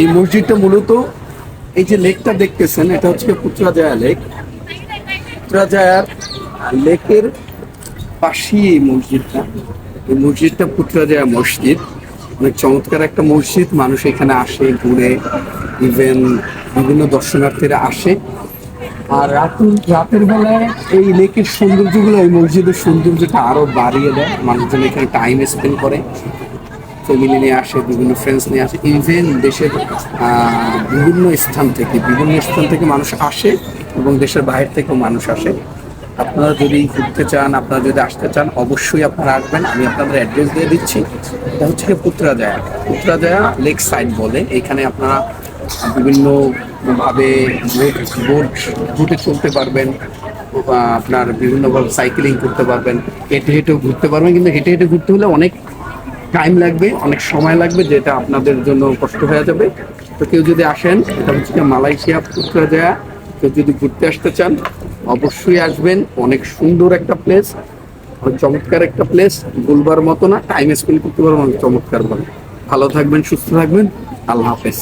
এই মসজিদটা মূলত এই যে লেকটা দেখতেছেন, এটা হচ্ছে পুত্রাজায়া লেক। পুত্রাজায়ার লেকের পাশেই এই মসজিদটা। এই মসজিদটা পুত্রাজায়া মসজিদ। অনেক চমৎকার একটা মসজিদ। মানুষ এখানে আসে, ঘুরে ইভেন বিভিন্ন দর্শনার্থীরা আসে। আর রাত রাতের বেলায় এই লেকের সৌন্দর্যগুলো, এই মসজিদের সৌন্দর্যটা আরও বাড়িয়ে দেয়। মানুষজন এখানে টাইম স্পেন্ড করে। ফ্যামিলি নিয়ে আসে, বিভিন্ন ফ্রেন্ডস নিয়ে আসে ইভেন দেশের বিভিন্ন স্থান থেকে, বিভিন্ন স্থান থেকে মানুষ আসে এবং দেশের বাইরে থেকেও মানুষ আসে। আপনারা যদি ঘুরতে চান, আপনারা যদি আসতে চান, অবশ্যই আপনারা আসবেন। আমি আপনাদের অ্যাড্রেস দিয়ে দিচ্ছি। এটা হচ্ছে পুত্রাজায়া। পুত্রাজায়া লেক সাইড বলে। এখানে আপনারা বিভিন্ন ভাবে বোট বোটে চলতে পারবেন আপনার বিভিন্নভাবে সাইকেলিং করতে পারবেন। হেঁটে হেঁটেও ঘুরতে পারবেন, কিন্তু হেঁটে হেঁটে ঘুরতে হলে অনেক টাইম লাগবে, অনেক সময় লাগবে, যেটা আপনাদের জন্য কষ্ট হয়ে যাবে। তো কেউ যদি আসেন, এটা হচ্ছে মালয়েশিয়া পুত্রাজয়া কেউ যদি ঘুরতে আসতে চান, অবশ্যই আসবেন। অনেক সুন্দর একটা প্লেস চমৎকার একটা প্লেস বলবার মতো না টাইম স্পেন্ড করতে পারবেন, অনেক চমৎকার ভালো থাকবেন, সুস্থ থাকবেন, আল্লাহ হাফেজ।